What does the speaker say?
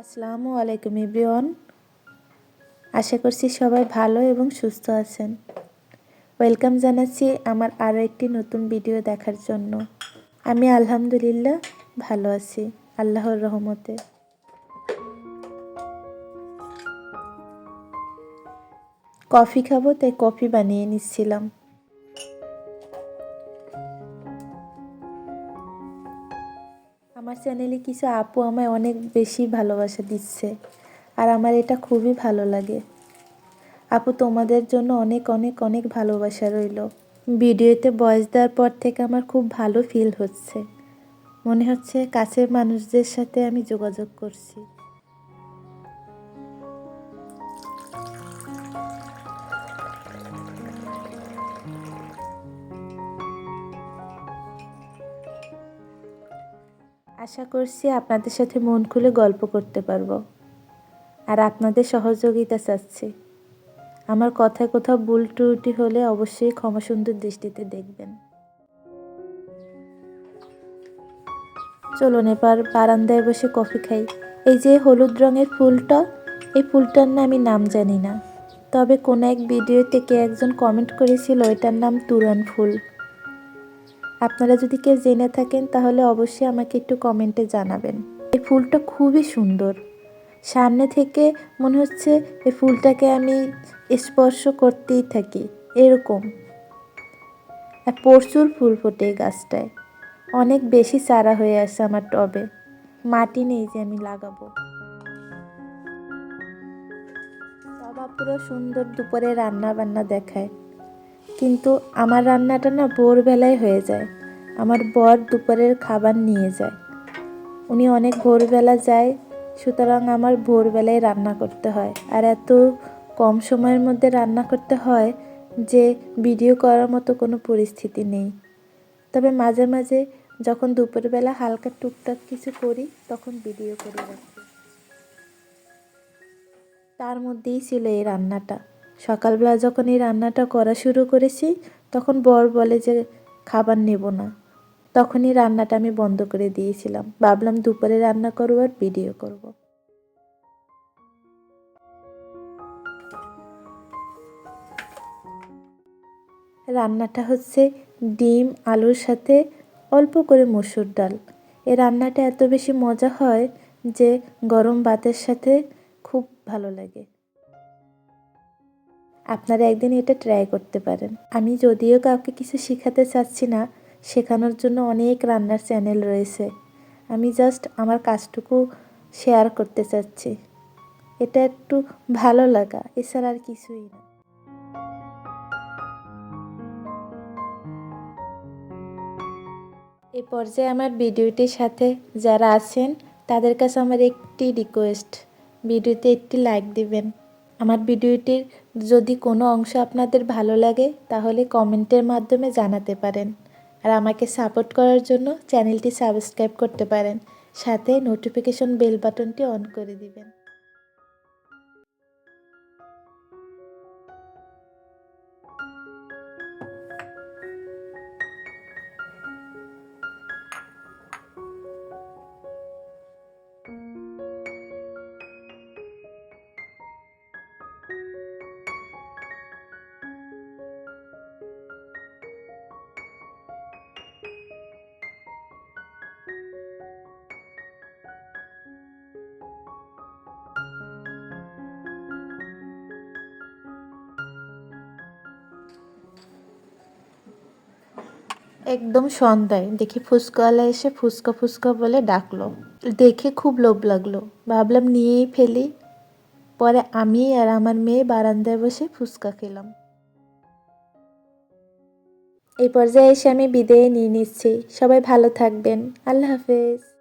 আসসালামু আলাইকুম এভরিওয়ান। আশা করছি সবাই ভালো এবং সুস্থ আছেন। ওয়েলকাম জানাচ্ছি আমার আরও একটি নতুন ভিডিও দেখার জন্য। আমি আলহামদুলিল্লাহ ভালো আছি, আল্লাহর রহমতে। কফি খাব, তাই কফি বানিয়ে নিচ্ছিলাম। চ্যানেলে কিছু আপু আমায় অনেক বেশি ভালোবাসা দিচ্ছে, আর আমার এটা খুবই ভালো লাগে। আপু, তোমাদের জন্য অনেক অনেক অনেক ভালোবাসা রইল। ভিডিওতে বয়স দেওয়ার পর থেকে আমার খুব ভালো ফিল হচ্ছে। মনে হচ্ছে কাছের মানুষদের সাথে আমি যোগাযোগ করছি। আশা করছি আপনাদের সাথে মন খুলে গল্প করতে পারব। আর আপনাদের সহযোগিতা চাচ্ছি। আমার কথায় কোথাও ভুল ত্রুটি হলে অবশ্যই ক্ষমা সুন্দর দৃষ্টিতে দেখবেন। চলুন এবার বারান্দায় বসে কফি খাই। এই যে হলুদ রঙের ফুলটা, এই ফুলটার না আমি নাম জানি না। তবে কোনো এক ভিডিওতে কে একজন কমেন্ট করেছিল, এটার নাম তুরান ফুল। আপনারা যদি কেউ জেনে থাকেন, তাহলে অবশ্যই আমাকে একটু কমেন্টে জানাবেন। এই ফুলটা খুবই সুন্দর। সামনে থেকে মনে হচ্ছে এই ফুলটাকে আমি স্পর্শ করতেই থাকি। এরকম। প্রচুর ফুল ফোটে গাছটায়। অনেক বেশি চারা হয়ে আসে আমার টবে। মাটি নেই যে আমি লাগাবো। সব পুরো সুন্দর দুপুরে রান্না বান্না দেখায়। কিন্তু আমার রান্নাটা না ভোরবেলায় হয়ে যায়। আমার বর দুপুরের খাবার নিয়ে যায়। উনি অনেক ভোরবেলা যায়, সুতরাং আমার ভোরবেলায় রান্না করতে হয়। আর এত কম সময়ের মধ্যে রান্না করতে হয় যে ভিডিও করার মতো কোনো পরিস্থিতি নেই। তবে মাঝে মাঝে যখন দুপুরবেলা হালকা টুকটাক কিছু করি, তখন ভিডিও করে তার মধ্যেই ছিল এই রান্নাটা। সকালবেলা যখন এই রান্নাটা করা শুরু করেছি, তখন বর বলে যে, খাবার নেব না। তখনই রান্নাটা আমি বন্ধ করে দিয়েছিলাম। ভাবলাম দুপুরে রান্না করব আর ভিডিও করব। রান্নাটা হচ্ছে ডিম, আলুর সাথে অল্প করে মসুর ডাল। এ রান্নাটা এত বেশি মজা হয় যে গরম ভাতের সাথে খুব ভালো লাগে। আপনারা একদিন এটা ট্রাই করতে পারেন। আমি যদিও কাউকে কিছু শেখাতে চাচ্ছি না, শেখানোর জন্য অনেক রান্নার চ্যানেল রয়েছে। আমি জাস্ট আমার কাজটুকু শেয়ার করতে চাচ্ছি। এটা একটু ভালো লাগা, এছাড়া আর কিছুই না। এই পর্যায়ে আমার ভিডিওটির সাথে যারা আছেন, তাদের কাছে আমার একটি রিকোয়েস্ট ভিডিওতে একটি লাইক দিবেন। আমার ভিডিওটির যদি কোনো অংশ আপনাদের ভালো লাগে, তাহলে কমেন্টের মাধ্যমে জানাতে পারেন। আর আমাকে সাপোর্ট করার জন্য চ্যানেলটি সাবস্ক্রাইব করতে পারেন। সাথে নোটিফিকেশন বেল বাটনটি অন করে দিবেন। একদম সন্ধ্যায় দেখি ফুচকাওয়ালা এসে ফুচকা ফুচকা বলে ডাকলো। দেখে খুব লোভ লাগল। ভাবলাম নিয়েই ফেলি। পরে আমি আর আমার মেয়ে বারান্দায় বসে ফুচকা খেলাম। এই পর্যায়ে এসে আমি বিদায় নিয়ে নিচ্ছি। সবাই ভালো থাকবেন। আল্লাহ হাফেজ।